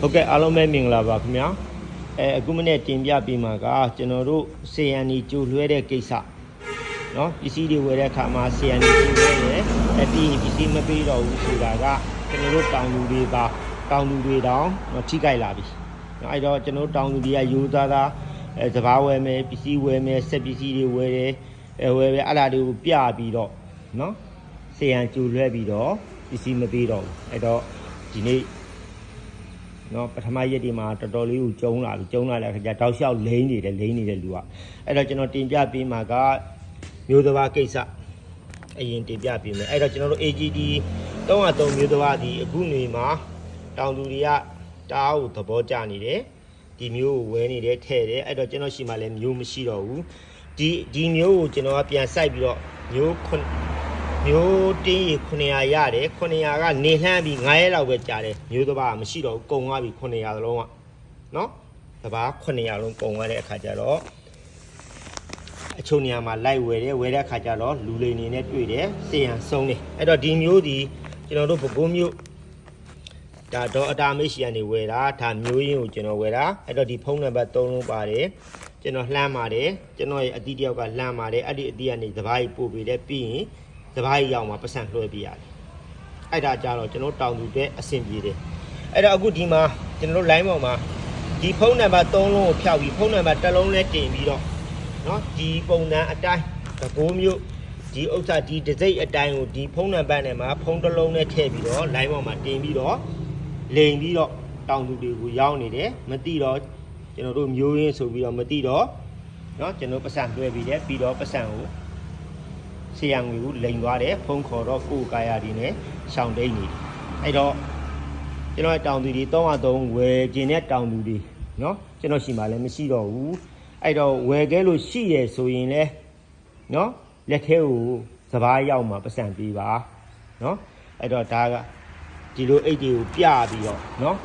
ဟုတ်ကဲ့အားလုံးပဲမင်္ဂလာပါခင်ဗျာအဲအခုမနေ့တင်ပြပေးမှာကကျွန်တော်တို့ဆေယန်နီကြိုလွှဲတဲ့ကိစ္စเนาะပစ္စည်းတွေဝယ်တဲ့အခါမှာဆေယန်နီကြိုလွှဲတယ်အပြီးရင်ပစ္စည်းမပေးတော့ဘူးဆိုတာကကျွန်တော်တို့တောင်လူတွေပါတောင်လူတွေတောင်เนาะထိကြိုက်လာပြီเนาะအဲ့တော့ကျွန်တော်တို့တောင်လူတွေကယူသားသားအဲစဘာဝယ်မယ်ပစ္စည်းဝယ်မယ်စက်ပစ္စည်းတွေဝယ်တယ်အဲဝယ်ပဲအဲ့ဒါတွေကိုပြပြီးတော့เนาะဆေယန်ကြိုလွှဲပြီးတော့ပစ္စည်းမပေးတော့ဘူးအဲ့တော့ဒီနေ့ နော်ပထမရက်ဒီမှာတော်တော်လေးကိုကျုံလာပြီကျုံလာတဲ့အခါကျတောက်လျှောက်လိမ့်နေတယ်လိမ့်နေတဲ့လူကအဲ့တော့ကျွန်တော်တင်ပြပေးမှာကမျိုးသဘာကိစ္စအရင်တင်ပြပေးမယ်အဲ့တော့ကျွန်တော်တို့ AGD 303မျိုးသဘာဒီအခုနေမှာတောင်သူတွေကတအားကိုသဘောကျနေတယ်ဒီမျိုးကိုဝဲနေတယ်ထဲ့တယ်အဲ့တော့ကျွန်တော်ရှိမှလည်းမျိုးမရှိတော့ဘူးဒီဒီမျိုးကိုကျွန်တော်ကပြန်စိုက်ပြီးတော့မျိုးခွန်း မျိုးတင်းရီ900ရတယ်900ကနေလှမ်းပြီး9ရက်လောက်ပဲကြာတယ်မျိုးတစ်ပါးမရှိတော့ဘူးကုန်သွားပြီ900သလုံးကနော်တစ်ပါး900လုံးကုန်သွားတဲ့အခါကျတော့အချုံနေရာမှာလိုက်ဝယ်တယ်ဝယ်တဲ့အခါကျတော့လူလိန်နေနဲ့တွေ့တယ်စေရန်ဆုံးတယ်အဲ့တော့ဒီမျိုးဒီကျွန်တော်တို့ပဲခူးမျိုးဒါတော့အတာမေးရှီကနေဝယ်တာဒါမျိုးရင်းကိုကျွန်တော်ဝယ်တာအဲ့တော့ဒီဖုန်းနံပါတ်3လုံးပါတယ်ကျွန်တော်လှမ်းပါတယ်ကျွန်တော်ရဲ့အတီးတယောက်ကလှမ်းပါတယ်အဲ့ဒီအတီးကနေသဘာကြီးပို့ပေးတယ်ပြီးရင် တပားကြီးရောက်မှာပတ်စံလွှဲပြရတယ်။အဲ့ဒါကြတော့ကျွန်တော်တောင်သူတွေအဆင်ပြေတယ်။အဲ့တော့အခုဒီမှာကျွန်တော်တို့ line ပေါ်မှာဒီဖုန်းနံပါတ်3လုံးကိုဖျောက်ပြီးဖုန်းနံပါတ်1လုံးလဲတင်ပြီးတော့เนาะဒီပုံစံအတိုင်းသဘောမျိုးဒီဥစ္စာဒီဒစိတ်အတိုင်းကိုဒီဖုန်းနံပါတ်နဲ့မှာဖုန်းတစ်လုံးနဲ့ထည့်ပြီးတော့ line ပေါ်မှာတင်ပြီးတော့လိန်ပြီးတော့တောင်သူတွေကိုရောက်နေတယ်မသိတော့ကျွန်တော်တို့မျိုးရင်းဆိုပြီးတော့မသိတော့เนาะကျွန်တော်ပတ်စံလွှဲပြီးတယ်ပြီးတော့ပတ်စံကို ဆေးရံငွေကိုလိန်သွားတယ်ဖုံးခေါ်တော့ကိုယ်ကာယဒီနဲ့ရှောင်းတိန်နေတယ်အဲ့တော့ကျွန်တော်ရဲ့တောင်သူတွေ303ဝယ်ခြင်းတဲ့တောင်သူတွေเนาะကျွန်တော်ရှိမှလည်းမရှိတော့ဘူးအဲ့တော့ဝယ်ခဲ့လို့ရှိရဆိုရင်လဲเนาะလက်ထဲကိုစပားရောက်မှာပတ်စံပေးပါเนาะအဲ့တော့ဒါကဒီလိုအိတ်တွေကိုပြပြီးတော့เนาะ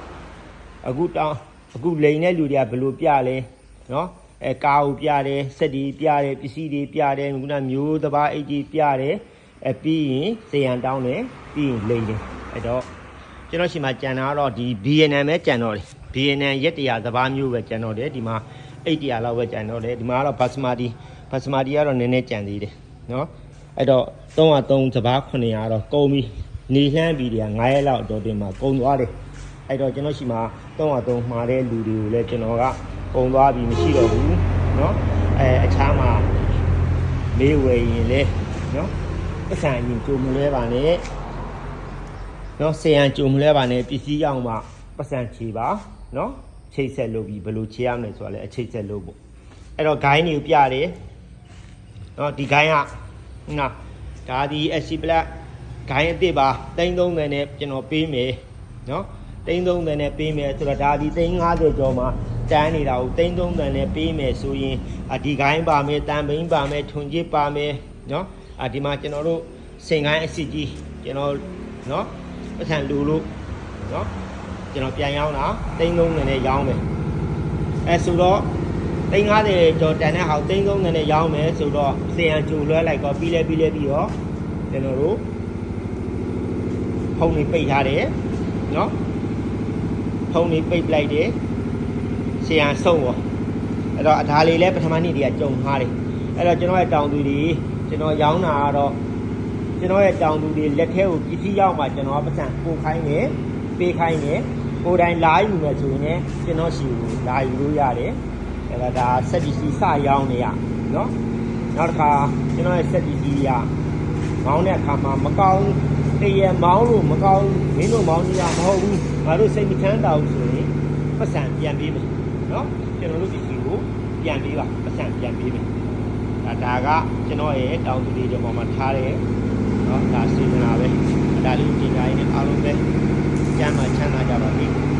အခုတောင်အခုလိန်တဲ့လူတွေကဘယ်လိုပြလဲเนาะ အဲကားကိုပြတယ်စက်ဒီပြတယ်ပစ္စည်းတွေပြတယ်ခုနမျိုးတစ်ပါးအိတ်ကြီးပြတယ်အဲပြီးရင်စေရန်တောင်းတယ်ပြီးရင်လိမ့်တယ်အဲ့တော့ကျွန်တော်ရှိမှကြံတာကတော့ဒီ BNN ပဲကြံတော့တယ် BNN ရက်တရာသဘာမျိုးပဲကြံတော့တယ်ဒီမှာအိတ်တရာလောက်ပဲကြံတော့တယ်ဒီမှာကတော့ဘတ်စမာတီဘတ်စမာတီကတော့နည်းနည်းကြံသေးတယ်နော်အဲ့တော့303သဘာ900တော့ကုန်ပြီနေလှမ်းပြီးတည်း9ရက်လောက်တော့တင်မှာကုန်သွားတယ်အဲ့တော့ကျွန်တော်ရှိမှာ303မှာတဲ့လူတွေကိုလည်းကျွန်တော်က ပုံသွားပြီးမရှိတော့ဘူးเนาะအဲအခြားမှာမေးဝယ်ရင်လည်းเนาะပတ်စံရင်ကြုံမလဲပါနဲ့เนาะဆေးရန်ကြုံမလဲပါနဲ့ပစ္စည်းရောက်မှပတ်စံချေပါเนาะချိတ်ဆက်လုပ်ပြီးဘယ်လိုချေရမလဲဆိုတာလည်းအချိတ်ဆက်လုပ်ဖို့အဲ့တော့ gain တွေကိုပြတယ်เนาะဒီ gain ကနော်ဒါဒီ SC black ဂိုင်းအစ်စ်ပါ330နဲ့ကျွန်တော်ပေးမယ် နော်330နဲ့ပေးမယ်ဆိုတော့ဒါဒီ350ကျော်မှာတန်းနေတာကို330နဲ့ပေးမယ်ဆိုရင်အဒီဂိုင်းပါမယ်တန်ဘိန်းပါမယ်ထွန်ချစ်ပါမယ်နော်အဒီမှာကျွန်တော်တို့စင်ဂိုင်းအစ်စ်ကြီးကျွန်တော်နော်ပတ်ထန်လူလို့နော်ကျွန်တော်ပြန်ရောင်းတာ330နဲ့ရောင်းမယ်အဲဆိုတော့350ကျော်တန်တဲ့ဟာကို330နဲ့ရောင်းမယ်ဆိုတော့စေရန်ကြိုလွှဲလိုက်တော့ပြီးလဲပြီးလဲပြီးတော့ကျွန်တော်တို့ဖုန်းလေးပိတ်ထားတယ်နော် ဖုန်းလေးပိတ်ပလိုက်တယ်ဆရာဆုံးရောအဲ့တော့အဒါလေးလည်းပထမနေ့တည်းကကြုံထားတယ်အဲ့တော့ကျွန်တော်ရဲ့တောင်သူတွေကျွန်တော်ရောင်းတာကတော့ကျွန်တော်ရဲ့တောင်သူတွေလက်ထဲကိုပစ္စည်းရောက်မှကျွန်တော်ကပတ်စံပို့ခိုင်းတယ်ပေးခိုင်းတယ်ကိုယ်တိုင်လာယူမယ်ဆိုရင်လည်းကျွန်တော်ရှိကိုလာယူလို့ရတယ်အဲ့ဒါဒါစက်ပစ္စည်းစရောင်းနေရနော်နောက်တစ်ခါကျွန်တော်ရဲ့စက်ပစ္စည်းတွေကမောင်းတဲ့အခါမှာမကောင်း တရမောင်းလို့မကောင်းမင်းတို့မောင်းနေရမဟုတ်ဘူးငါတို့စိတ်မချမ်းသာဘူးဆိုရင်ပတ်စံပြန်ပေးမယ်နော်ကျွန်တော်တို့ဒီစီကိုပြန်ပေးပါပတ်စံပြန်ပေးမယ်ဒါဒါကကျွန်တော်ရဲ့တောင်းသူတွေပေါ်မှာထားတယ်နော်ဒါစီမံလာပဲဒါလေးတင်ကြရင်အားလုံးပဲကျမ်းမှချမ်းသာကြပါစေ